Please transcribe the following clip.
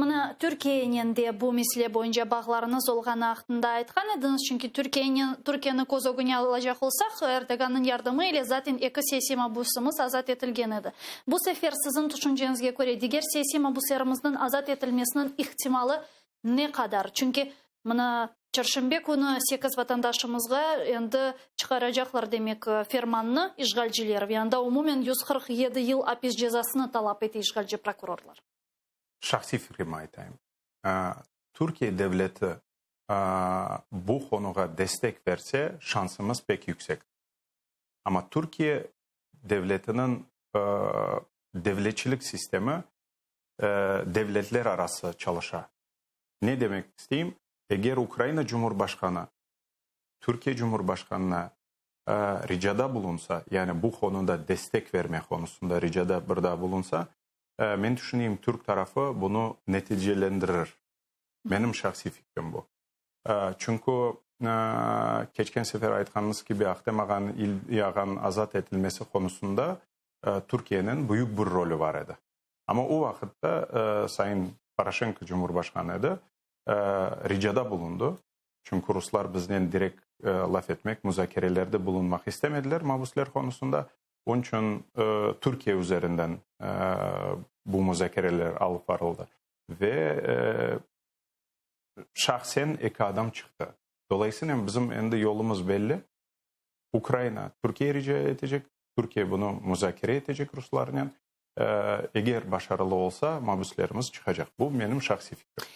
мына түркиямен де бул маселе боюнча багларыңыз болгону актында айткан эдиңиз чүнки түркияны түркияны көз огуня ала кылсак эрдогандын жардымы эле затен екі сессия мабусумуз азат этилген эди бул сефер сиздин түшүнчөңүзгө көрө дигер сессия мабусерибиздин азат етілмесінің ықтималы не қадар. чүнки мына чаршембе оны сегіз ватандашымызға енді жақлар демек э, ферманны ишгалчилер янда умумен 147 ел апис жазасыны талап эти ишгалчи прокурорлар şahsi fikrimi aytayım. Türkiye devleti bu konuğa destek verse şansımız pek yüksek. Ama Türkiye devletinin devletçilik sistemi devletler arası çalışa. Ne demek isteyeyim? Eğer Ukrayna Cumhurbaşkanı Türkiye Cumhurbaşkanı'na ricada bulunsa, yani bu konuda destek verme konusunda ricada burada bulunsa, мен түшінейім түрк тарапы бұны нәтижелендірір менің шахси фикрім бұл ә, чүнкі ә, кечкен сефер айтқаныңыз кебе ақтемаған ильяған азат етілмесі қонысында ә, түркияның бұйык бір ролі бар еді ама ол уақытта сайын порошенко жұмырбашқан еді ә, риджада бұлынды чүнкі руслар бізден дирек лаф етмек музакерелерді бұлынмақ істемеділер мабуслер қонысында оның үшін ә, түркия үзерінден bu müzakereler alıp varıldı. Ve e, şahsen iki adam çıktı. Dolayısıyla bizim endi yolumuz belli. Ukrayna Türkiye rica edecek. Türkiye bunu müzakere edecek Ruslarla. Eğer başarılı olsa mabuslarımız çıkacak. Bu benim şahsi fikrim.